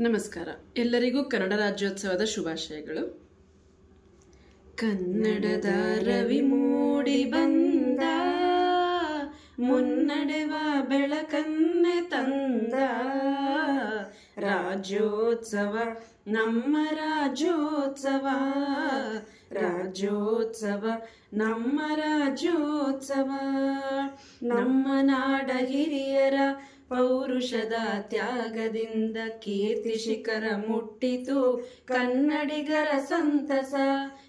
ನಮಸ್ಕಾರ. ಎಲ್ಲರಿಗೂ ಕನ್ನಡ ರಾಜ್ಯೋತ್ಸವದ ಶುಭಾಶಯಗಳು. ಕನ್ನಡದ ರವಿ ಮೂಡಿ ಬಂದ, ಮುನ್ನಡೆವ ಬೆಳಕನ್ನೆ ತಂದ. ರಾಜ್ಯೋತ್ಸವ ನಮ್ಮ ರಾಜ್ಯೋತ್ಸವ ರಾಜ್ಯೋತ್ಸವ ನಮ್ಮ ರಾಜ್ಯೋತ್ಸವ. ನಮ್ಮ ನಾಡ ಹಿರಿಯರ ಪೌರುಷದ ತ್ಯಾಗದಿಂದ ಕೀರ್ತಿ ಶಿಖರ ಮುಟ್ಟಿತು. ಕನ್ನಡಿಗರ ಸಂತಸ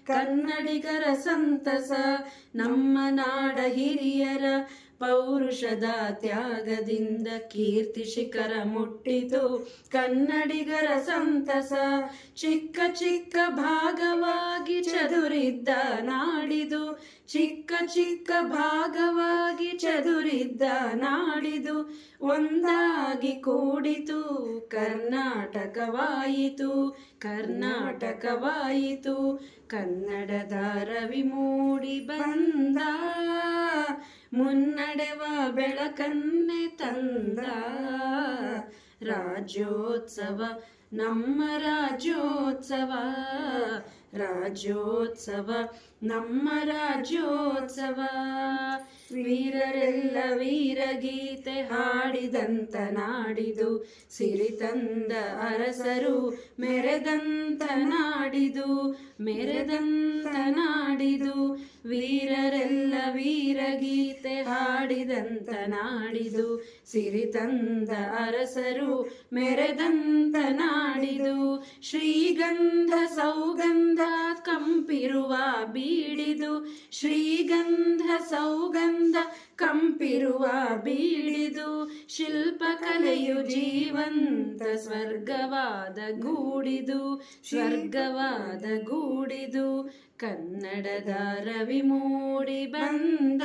ಕನ್ನಡಿಗರ ಸಂತಸ. ನಮ್ಮ ನಾಡ ಹಿರಿಯರ ಪೌರುಷದ ತ್ಯಾಗದಿಂದ ಕೀರ್ತಿ ಶಿಖರ ಮುಟ್ಟಿತು. ಕನ್ನಡಿಗರ ಸಂತಸ, ಚಿಕ್ಕ ಚಿಕ್ಕ ಭಾಗವಾಗಿ ಚದುರಿದ್ದ ನಾಡಿದು. ಚಿಕ್ಕ ಚಿಕ್ಕ ಭಾಗವಾಗಿ ಚದುರಿದ್ದ ನಾಡಿದು ಒಂದಾಗಿ ಕೂಡಿತು. ಕರ್ನಾಟಕವಾಯಿತು ಕರ್ನಾಟಕವಾಯಿತು ಕನ್ನಡದ ರವಿ ಮೂಡಿ ಬಂದ, ಮುನ್ನಡೆವ ಬೆಳಕನ್ನೆ ತಂದ. ರಾಜ್ಯೋತ್ಸವ, ನಮ್ಮ ರಾಜ್ಯೋತ್ಸವ. ರಾಜ್ಯೋತ್ಸವ, ನಮ್ಮ ರಾಜ್ಯೋತ್ಸವ. ವೀರರೆಲ್ಲ ವೀರಗೀತೆ ಹಾಡಿದಂತ ನಾಡಿದು ಸಿರಿತಂದ ಅರಸರು ಮೆರೆದಂತ ನಾಡಿದು ಮೆರೆದಂತ ನಾಡಿದು ವೀರರೆಲ್ಲ ವೀರಗೀತೆ ಹಾಡಿದಂತ ನಾಡಿದು ಸಿರಿ ತಂದ ಅರಸರು ಮೆರೆದಂತ ನಾಡಿದು ಶ್ರೀಗಂಧ ಸೌಗಂಧ ಕಂಪಿರುವ ಬೀಡಿದು ಶ್ರೀಗಂಧ ಸೌಗಂಧ ಕಂಪಿರುವ ಬೀಡಿದು ಶಿಲ್ಪಕಲೆಯು ಜೀವಂತ ಸ್ವರ್ಗವಾದ ಗೂಡಿದು ಸ್ವರ್ಗವಾದ ಗೂಡಿದು, ಕನ್ನಡದ ರವಿ ಮೂಡಿ ಬಂದ.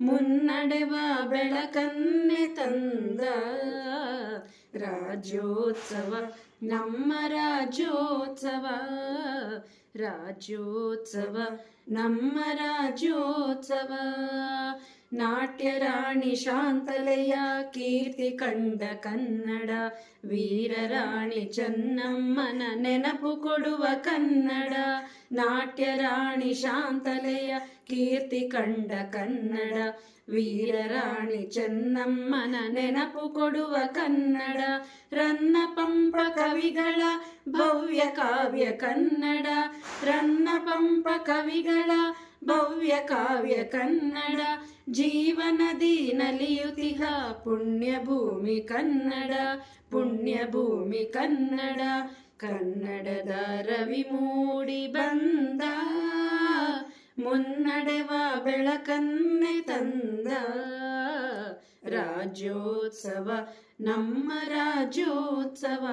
ಮುನ್ನಡೆವ ಬೆಳಕನ್ನೆ ತಂದ. ರಾಜ್ಯೋತ್ಸವ ನಮ್ಮ ರಾಜ್ಯೋತ್ಸವ. ರಾಜ್ಯೋತ್ಸವ ನಮ್ಮ ರಾಜ್ಯೋತ್ಸವ. ನಾಟ್ಯ ರಾಣಿ ಶಾಂತಲೆಯ ಕೀರ್ತಿ ಕಂಡ ಕನ್ನಡ ವೀರರಾಣಿ ಚೆನ್ನಮ್ಮನ ನೆನಪು ಕೊಡುವ ಕನ್ನಡ ನಾಟ್ಯ ರಾಣಿ ಶಾಂತಲೆಯ ಕೀರ್ತಿ ಕಂಡ ಕನ್ನಡ ವೀರರಾಣಿ ಚೆನ್ನಮ್ಮನ ನೆನಪು ಕೊಡುವ ಕನ್ನಡ ರನ್ನ ಪಂಪ ಕವಿಗಳ ಭವ್ಯ ಕಾವ್ಯ ಕನ್ನಡ ರನ್ನ ಪಂಪ ಕವಿಗಳ ಭವ್ಯ ಕಾವ್ಯ ಕನ್ನಡ ಜೀವನದಿ ನಲಿಯುತಿಹ ಪುಣ್ಯ ಭೂಮಿ ಕನ್ನಡ, ಪುಣ್ಯ ಭೂಮಿ ಕನ್ನಡ, ಕನ್ನಡದ ರವಿ ಮೂಡಿ ಬಂದ, ಮುನ್ನಡೆವ ಬೆಳಕನ್ನೆ ತಂದ. ರಾಜ್ಯೋತ್ಸವ, ನಮ್ಮ ರಾಜ್ಯೋತ್ಸವ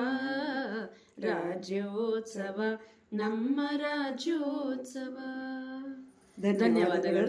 ರಾಜ್ಯೋತ್ಸವ, ನಮ್ಮ ರಾಜ್ಯೋತ್ಸವ. ಧನ್ಯವಾದಗಳು